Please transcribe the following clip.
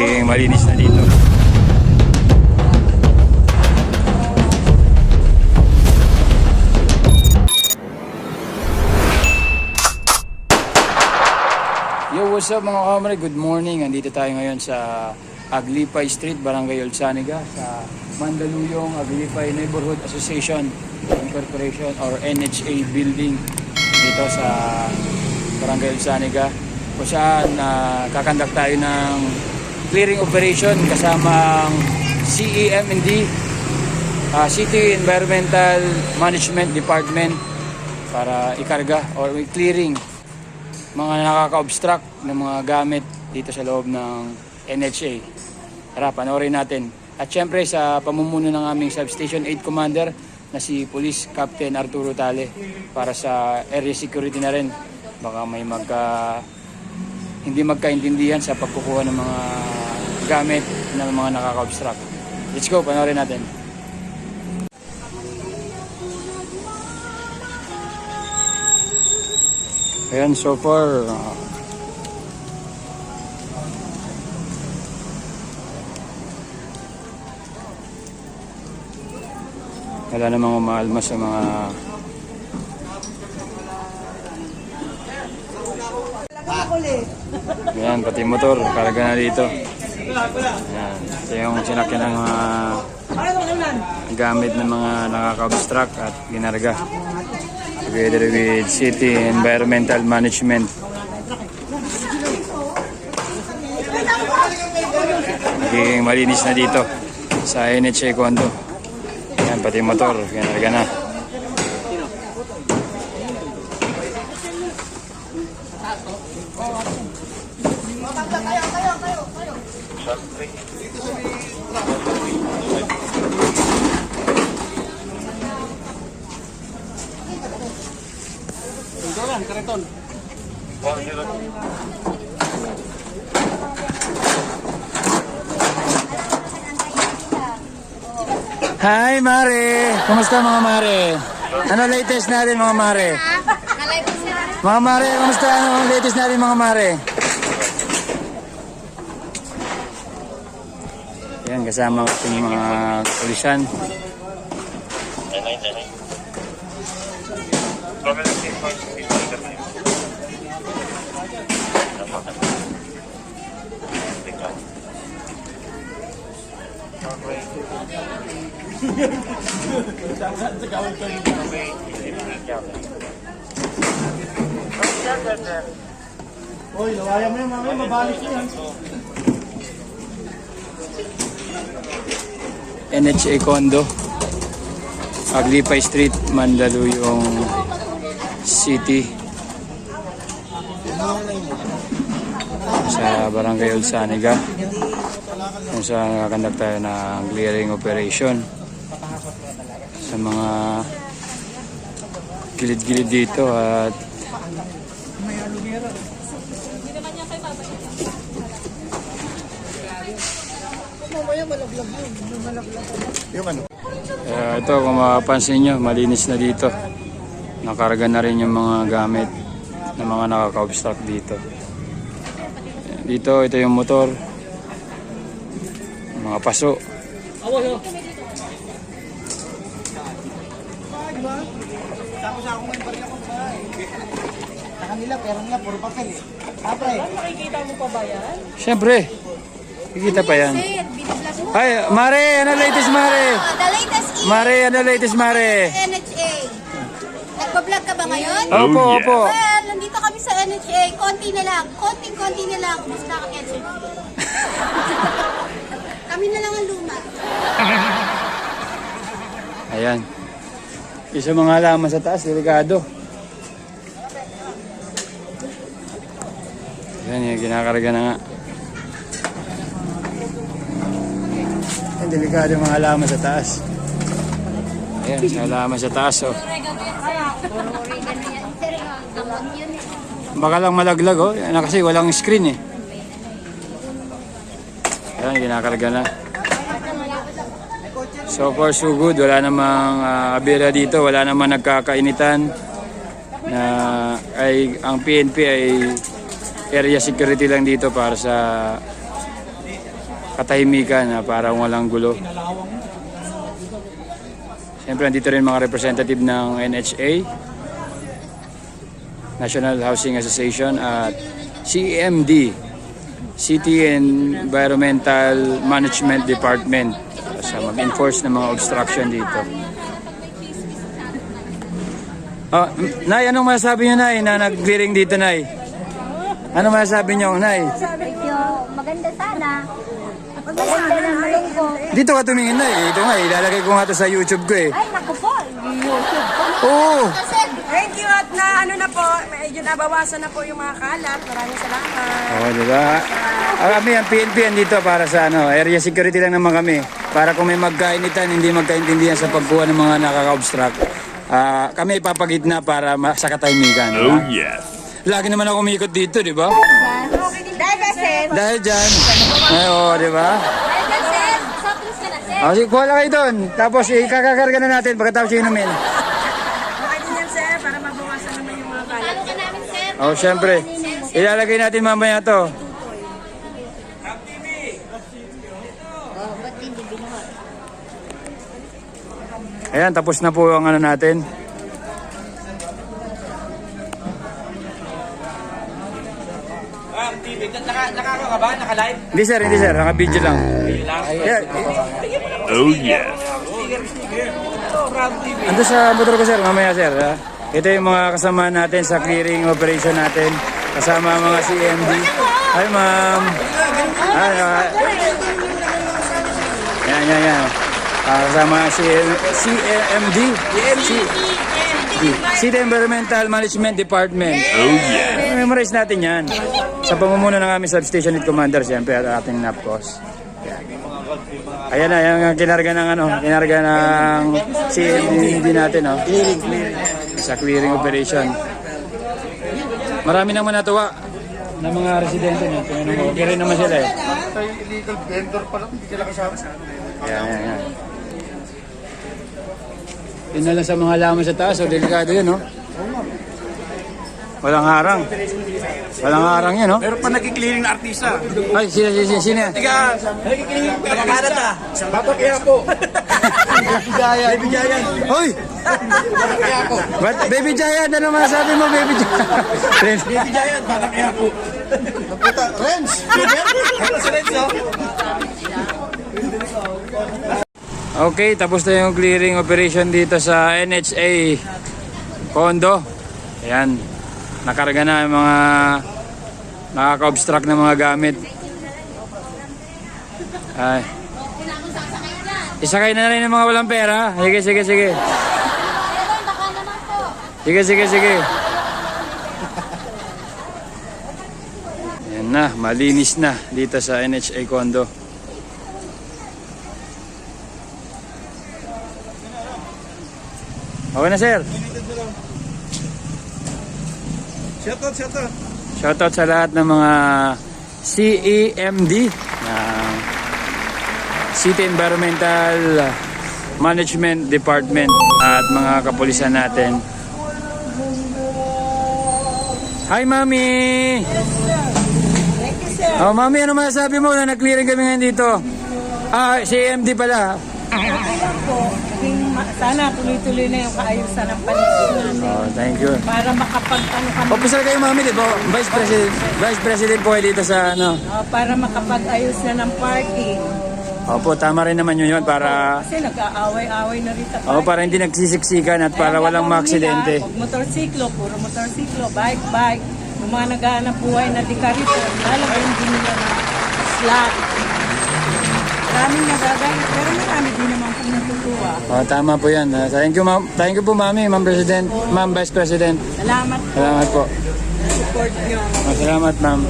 Magiging malinis na dito. Yo, what's up mga kamre? Good morning. Andito tayo ngayon sa Aglipay Street, Barangay Olsaniga sa Mandaluyong Aglipay Neighborhood Association Incorporation or NHA building dito sa Barangay Olsaniga kung saan uh, kakandak tayo ng clearing operation kasama ang CEMND uh, City Environmental Management Department para ikarga or clearing mga nakaka-obstruct ng mga gamit dito sa loob ng NHA. Tara, panoorin natin. At syempre sa pamumuno ng aming Substation 8 Commander na si Police Captain Arturo Tale para sa area security na rin. Baka may magka hindi magkaintindihan sa pagkukuha ng mga gamit ng mga nakaka-obstruct. Let's go, panoorin natin. Ayan, so far, uh, wala namang umaalma sa mga Ayan, pati motor, karga na dito. Ayan, ito yung sinakyan ng mga gamit ng mga nakaka-obstruct at ginarga. Together with City Environmental Management. Magiging malinis na dito sa NHA Kondo. Ayan, pati motor, ginarga na. Hi, Mare! Kumusta mga Mare? Ano latest natin mga Mare? Sila. Mga Mare, kumusta ano ang latest natin mga Mare? Yan, kasama ko yung mga pulisan. Hoy, lawaya mo yan, mamaya mabalik yan. NHA Condo, Aglipay Street, Mandaluyong City. Sa Barangay Olsaniga. Kung saan nakakandak tayo ng clearing operation. Sa mga gilid-gilid dito at Yung ano? Kaya ito kung mapapansin nyo, malinis na dito. Nakarga na rin yung mga gamit ng mga nakaka-obstruct dito. Dito, ito yung motor. Mga paso. Tapos ako ngayon pa rin ako sa kanila, pero nila, puro papel eh. Ah, pre. Siyempre, kikita pa yan. Sir, biniglas mo. Ay, Mare, ano latest Mare? Oh, the latest is Mare, ano latest Mare? NHA. Nagpa-vlog ka ba ngayon? Opo, opo. Well, nandito kami sa NHA. Konti na lang. Konting-konti na lang. Ka NHA. kami na lang ang luma. Ayan. Isa mga halaman sa taas, delikado. Ayan, yung kinakarga na nga. Delikado mga halaman sa taas. Ayan, sa halaman sa taas, oh. Baka lang malaglag, oh. Kasi walang screen, eh. Ayan, kinakarga na. So far so good, wala namang uh, abira dito, wala namang nagkakainitan na ay ang PNP ay area security lang dito para sa katahimikan na parang walang gulo. Siyempre, andito rin mga representative ng NHA, National Housing Association at CEMD, City Environmental Management Department sa mag-enforce ng mga obstruction dito. Oh, Nay, anong masasabi niyo, Nay, na nag-clearing dito, Nay? Ano masasabi niyo, Nay? Medyo maganda sana. Dito ka tumingin, Nay. Ito nga, ilalagay ko nga to sa YouTube ko eh. Ay, naku po. YouTube ko. Oo! Thank you at na ano na po, medyo nabawasan na po yung mga kalat. Maraming salamat. Oo, di ba? Ah, Kami, ang PNP dito para sa ano, area security lang naman kami. Para kung may magkainitan, hindi magkaintindihan sa pagkuha ng mga nakaka-obstruct. Ah, kami ipapagitna para ma- sa katahimikan. Oh, yes. Lagi naman ako umikot dito, di ba? Dahil kasi, Dahil dyan. Ay, oo, di ba? dahil kasi, softness ka na, sir. O, sige, kuha lang kayo doon. Tapos, ikakakarga na natin pagkatapos inumin. Okay din yan sir, para mabawasan naman yung mga kalat. Ano ka namin, sir? O, syempre. Ilalagay natin mamaya to. Oh? Ayan, tapos na po ang ano natin. Ah, TV, naka, nakaka ka ba? Naka-live? Hindi sir, hindi sir. Naka-video lang. Yeah, Oh yes. Ando sa motor ko sir, mamaya sir. ha? Ito yung mga kasama natin sa clearing operation natin. Kasama mga CMD. Hi ma'am. Hi, hi. Yan, yan, yan. Ah, kasama ang CM, CMD. City Environmental Management Department. Oh yes. Memorize natin yan. Sa pamumuno ng aming substation lead commander, siyempre, at ating NAPCOS. Yan. Ayan na, yung kinarga ng ano, kinarga ng CMD natin, no? Sa clearing operation. Marami naman natuwa ng mga residente niya. Tingnan mo, okay rin naman sila eh. illegal vendor pa lang, hindi sila kasama. Yan, yan, yan. Yun na lang sa mga laman sa taas, so delikado yun, no? Walang harang. Walang harang yan, no? Meron pa nagki-clearing na artista. Ay, sino, sino, sino? Tiga, nagki-clearing pa kalat ah. Bato kaya po. Baby Giant. Baby Giant. Hoy! Ba't, Baby Giant, ano masasabi mo, Baby Giant? Friends, Baby Giant, bata kaya po. Puta, Renz! Si Renz, oh. Okay, tapos na yung clearing operation dito sa NHA Condo. Ayan, nakarga na yung mga nakaka-obstruct na mga gamit. Ay. Isakay na rin ng mga walang pera. Sige, sige, sige. Sige, sige, sige. Ayan na, malinis na dito sa NHA Condo. Okay na, sir. Shout out, shout out. Shoutout sa lahat ng mga CEMD ng City Environmental Management Department at mga kapulisan natin. Hi, Mami! Oh, Mami, ano masasabi mo na nag-clearing kami ngayon dito? Ah, CEMD pala. Sana tuloy-tuloy na yung kaayusan ng paligid natin. Oh, thank you. Para makapag-ano kami, Officer kayo, Mami, di ba? Vice President, Vice President po kayo dito sa ano. oh, para makapag-ayos na ng parking. Opo, tama rin naman yun yun para Kasi nag-aaway-away na rin sa Oh, para hindi nagsisiksikan at para walang maaksidente. Huwag motorsiklo, puro motorsiklo, bike, bike. Yung mga naghahanap buhay na di karito, lalagyan din nila ng slot. Maraming nagagalit, pero marami din naman kung natutuwa. Oh, tama po 'yan. Ah, Thank you, ma'am. Thank you po, Mami, Ma'am President, Ma'am Vice President. Salamat po Salamat po. support nyo. Oh, salamat, Ma'am.